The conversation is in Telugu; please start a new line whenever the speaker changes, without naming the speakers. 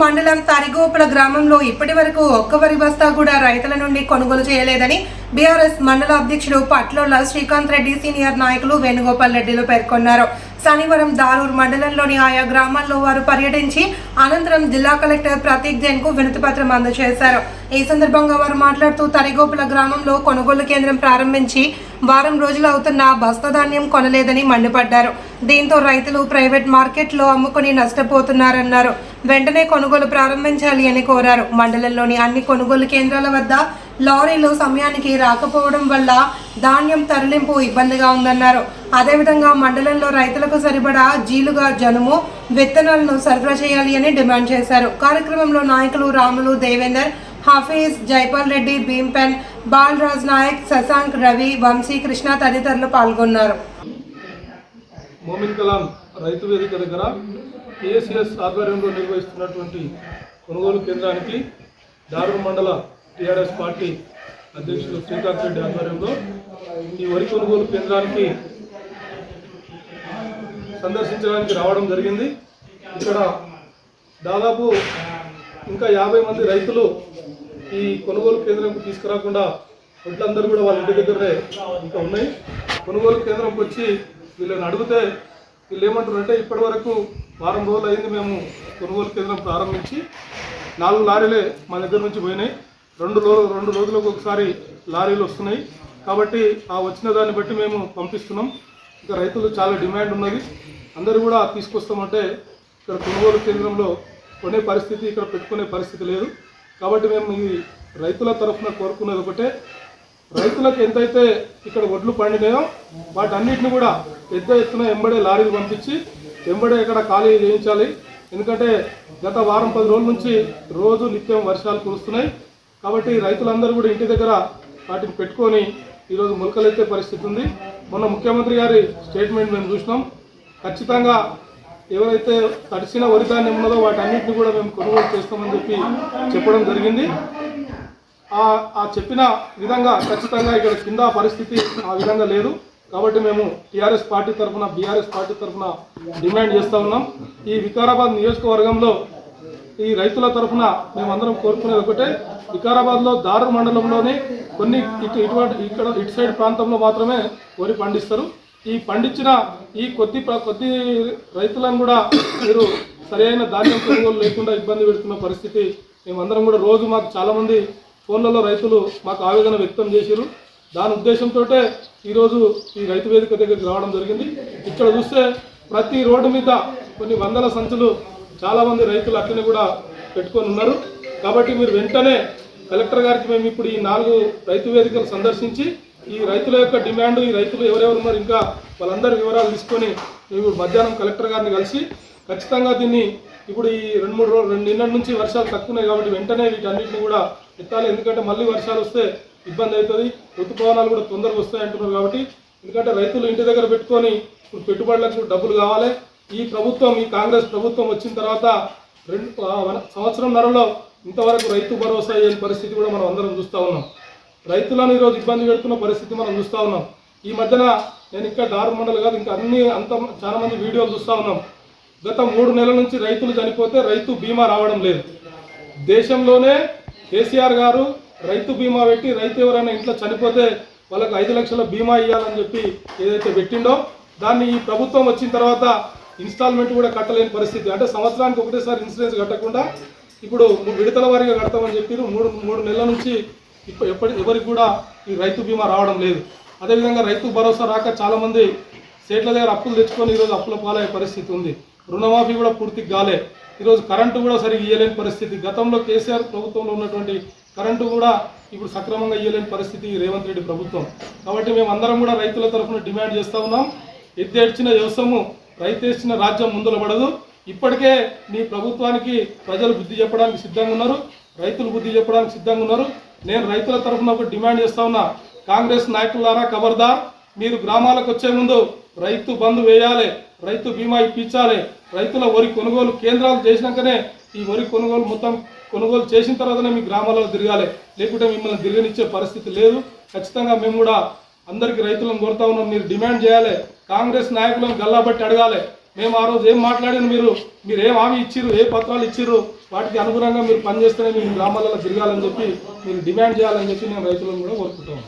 మండలం తరిగోపుల గ్రామంలో ఇప్పటి వరకు ఒక్క వరి బస్తా కూడా రైతుల నుండి కొనుగోలు చేయలేదని బీఆర్ఎస్ మండల అధ్యక్షుడు పట్లోల శ్రీకాంత్ రెడ్డి సీనియర్ నాయకులు వేణుగోపాల్ రెడ్డిలు పేర్కొన్నారు. శనివారం దారూర్ మండలంలోని ఆయా గ్రామాల్లో వారు పర్యటించి అనంతరం జిల్లా కలెక్టర్ ప్రతీక్ జైన్కు వినతిపత్రం అందజేశారు. ఈ సందర్భంగా వారు మాట్లాడుతూ తరిగోపుల గ్రామంలో కొనుగోలు కేంద్రం ప్రారంభించి వారం రోజులు అవుతున్న బస్తా ధాన్యం కొనలేదని మండిపడ్డారు. దీంతో రైతులు ప్రైవేట్ మార్కెట్లో అమ్ముకుని నష్టపోతున్నారన్నారు. వెంటనే కొనుగోలు ప్రారంభించాలి అని కోరారు. మండలంలోని అన్ని కొనుగోలు కేంద్రాల వద్ద లారీలు సమయానికి రాకపోవడం వల్ల ధాన్యం తరలింపు ఇబ్బందిగా ఉందన్నారు. అదేవిధంగా మండలంలో రైతులకు సరిపడా జీలుగా జనుము విత్తనాలను సరఫరా చేయాలి అని డిమాండ్ చేశారు. కార్యక్రమంలో నాయకులు రాములు దేవేందర్ హఫీజ్ జైపాల్ రెడ్డి భీంపెన్ బాలరాజ్ నాయక్ శశాంక్ రవి వంశీ కృష్ణ తదితరులు పాల్గొన్నారు.
మోమిన్ కలాం రైతు వేదిక దగ్గర పిఎస్సిఎస్ ఆధ్వర్యంలో నిర్వహిస్తున్నటువంటి కొనుగోలు కేంద్రానికి దారుణ మండల టీఆర్ఎస్ పార్టీ అధ్యక్షులు శ్రీకాంత్ రెడ్డి ఆధ్వర్యంలో ఈ వరి కొనుగోలు కేంద్రానికి సందర్శించడానికి రావడం జరిగింది. ఇక్కడ దాదాపు ఇంకా యాభై మంది రైతులు ఈ కొనుగోలు కేంద్రంకి తీసుకురాకుండా వడ్లందరూ కూడా వాళ్ళ ఇంటి దగ్గరే ఇంకా ఉన్నాయి. కొనుగోలు కేంద్రంకి వచ్చి వీళ్ళని అడిగితే వీళ్ళు ఏమంటారు అంటే ఇప్పటి వరకు వారం రోజులు అయింది మేము కొనుగోలు కేంద్రం ప్రారంభించి నాలుగు లారీలే మా దగ్గర నుంచి పోయినాయి. రెండు రోజులు రెండు రోజులకు ఒకసారి లారీలు వస్తున్నాయి. కాబట్టి ఆ వచ్చిన దాన్ని బట్టి మేము పంపిస్తున్నాం. ఇంకా రైతులు చాలా డిమాండ్ ఉన్నది. అందరూ కూడా తీసుకొస్తామంటే ఇక్కడ కొనుగోలు కేంద్రంలో కొనే పరిస్థితి ఇక్కడ పెట్టుకునే పరిస్థితి లేదు. కాబట్టి మేము ఈ రైతుల తరఫున కోరుకునేది ఒకటే. రైతులకు ఎంతైతే ఇక్కడ వడ్లు పండినాయో వాటన్నిటిని కూడా పెద్ద ఎత్తున ఎంబడే లారీలు పంపించి ఎంబడే ఇక్కడ ఖాళీ చేయించాలి. ఎందుకంటే గత వారం పది రోజుల నుంచి రోజు నిత్యం వర్షాలు కురుస్తున్నాయి. కాబట్టి రైతులందరూ కూడా ఇంటి దగ్గర వాటిని పెట్టుకొని ఈరోజు మొలకలెత్తే పరిస్థితి ఉంది. మొన్న ముఖ్యమంత్రి గారి స్టేట్మెంట్ మేము చూసినాం. ఖచ్చితంగా ఎవరైతే తడిసిన వరి ధాన్యం ఉన్నదో వాటన్నిటిని కూడా మేము కొనుగోలు చేస్తామని చెప్పి చెప్పడం జరిగింది. ఆ ఆ చెప్పిన విధంగా ఖచ్చితంగా ఇక్కడ కింద పరిస్థితి ఆ విధంగా లేదు. కాబట్టి మేము టీఆర్ఎస్ పార్టీ తరఫున బీఆర్ఎస్ పార్టీ తరఫున డిమాండ్ చేస్తూ ఉన్నాం. ఈ వికారాబాద్ నియోజకవర్గంలో ఈ రైతుల తరఫున మేమందరం కోరుకునేది ఒకటే. వికారాబాద్లో దారు మండలంలోని కొన్ని ఇటు ఇటువంటి ఇక్కడ ఇటు సైడ్ ప్రాంతంలో మాత్రమే వరి పండిస్తారు. ఈ పండించిన ఈ కొద్ది కొద్ది రైతులను కూడా మీరు సరైన ధాన్యం కొనుగోలు లేకుండా ఇబ్బంది పెడుతున్న పరిస్థితి మేమందరం కూడా రోజు మాకు చాలామంది ఫోన్లలో రైతులు మాకు ఆవేదన వ్యక్తం చేశారు దాని ఉద్దేశంతో ఈరోజు ఈ రైతు వేదిక దగ్గరికి రావడం జరిగింది. ఇక్కడ చూస్తే ప్రతి రోడ్డు మీద కొన్ని వందల సంచులు చాలామంది రైతులు అట్లనే కూడా పెట్టుకొని ఉన్నారు. కాబట్టి మీరు వెంటనే కలెక్టర్ గారికి మేము ఇప్పుడు ఈ నాలుగు రైతు వేదికలు సందర్శించి ఈ రైతుల యొక్క డిమాండ్ ఈ రైతులు ఎవరెవరు ఉన్నారు ఇంకా వాళ్ళందరి వివరాలు తీసుకొని మేము మధ్యాహ్నం కలెక్టర్ గారిని కలిసి ఖచ్చితంగా దీన్ని ఇప్పుడు ఈ రెండు మూడు రోజులు రెండు నిన్నటి నుంచి వర్షాలు తక్కువన్నాయి కాబట్టి వెంటనే వీటన్నిటిని కూడా ఎత్తాలి. ఎందుకంటే మళ్ళీ వర్షాలు వస్తే ఇబ్బంది అవుతుంది. ఋతుపవనాలు కూడా తొందరగా వస్తాయి అంటున్నారు కాబట్టి ఎందుకంటే రైతులు ఇంటి దగ్గర పెట్టుకొని ఇప్పుడు పెట్టుబడులకు డబ్బులు కావాలి. ఈ ప్రభుత్వం ఈ కాంగ్రెస్ ప్రభుత్వం వచ్చిన తర్వాత రెండు సంవత్సరం నరలో ఇంతవరకు రైతు భరోసా అయ్యే పరిస్థితి కూడా మనం అందరం చూస్తూ ఉన్నాం. రైతులను ఈరోజు ఇబ్బంది పెడుతున్న పరిస్థితి మనం చూస్తూ ఉన్నాం. ఈ మధ్యన నేను ఇక్కడ దారు మండలి కాదు ఇంకా అన్ని అంత చాలామంది వీడియోలు చూస్తూ ఉన్నాం. గత మూడు నెలల నుంచి రైతులు చనిపోతే రైతు బీమా రావడం లేదు. దేశంలోనే కేసీఆర్ గారు రైతు బీమా పెట్టి రైతు ఎవరైనా ఇంట్లో చనిపోతే వాళ్ళకి ఐదు లక్షల బీమా ఇవ్వాలని చెప్పి ఏదైతే పెట్టిండో దాన్ని ఈ ప్రభుత్వం వచ్చిన తర్వాత ఇన్స్టాల్మెంట్ కూడా కట్టలేని పరిస్థితి. అంటే సంవత్సరానికి ఒకటేసారి ఇన్సూరెన్స్ కట్టకుండా ఇప్పుడు విడతల వారీగా కడతామని చెప్పారు మూడు మూడు నెలల నుంచి ఇప్ప ఎప్పటి ఎవరికి కూడా ఈ రైతు బీమా రావడం లేదు. అదేవిధంగా రైతు భరోసా రాక చాలామంది సేట్ల దగ్గర అప్పులు తెచ్చుకొని ఈరోజు అప్పుల పాలయ్యే పరిస్థితి ఉంది. రుణమాఫీ కూడా పూర్తిగా కాలే. ఈరోజు కరెంటు కూడా సరిగ్గా ఇవ్వలేని పరిస్థితి. గతంలో కేసీఆర్ ప్రభుత్వంలో ఉన్నటువంటి కరెంటు కూడా ఇప్పుడు సక్రమంగా ఇవ్వలేని పరిస్థితి రేవంత్ రెడ్డి ప్రభుత్వం. కాబట్టి మేము అందరం కూడా రైతుల తరఫున డిమాండ్ చేస్తూ ఉన్నాం. ఎద్దేడ్చిన వ్యవసాయము రైతేసిన రాజ్యం ముందుల పడదు. ఇప్పటికే నీ ప్రభుత్వానికి ప్రజలు బుద్ధి చెప్పడానికి సిద్ధంగా ఉన్నారు. రైతులు బుద్ధి చెప్పడానికి సిద్ధంగా ఉన్నారు. నేను రైతుల తరఫున ఒక డిమాండ్ చేస్తా ఉన్నా. కాంగ్రెస్ నాయకులారా ఖబర్దార్ మీరు గ్రామాలకు వచ్చే ముందు రైతు బంధు వేయాలి రైతు బీమా ఇప్పించాలి రైతుల వరి కొనుగోలు కేంద్రాలు చేసినాకనే ఈ వరి కొనుగోలు మొత్తం కొనుగోలు చేసిన తర్వాతనే మీ గ్రామాలలో తిరగాలి. లేకుంటే మిమ్మల్ని తిరగనిచ్చే పరిస్థితి లేదు. ఖచ్చితంగా మేము కూడా అందరికీ రైతులను కోరుతా ఉన్నాం. మీరు డిమాండ్ చేయాలి. కాంగ్రెస్ నాయకులను గల్లాబట్టి అడగాలి. మేము ఆ రోజు ఏం మాట్లాడిన మీరు మీరు ఏం హామీ ఇచ్చిర్రు ఏ పత్రాలు ఇచ్చిర్రు వాటికి అనుగుణంగా మీరు పనిచేస్తేనే మీ గ్రామాలలో తిరగాలని చెప్పి మీరు డిమాండ్ చేయాలని చెప్పి నేను రైతులను కూడా కోరుకుంటాను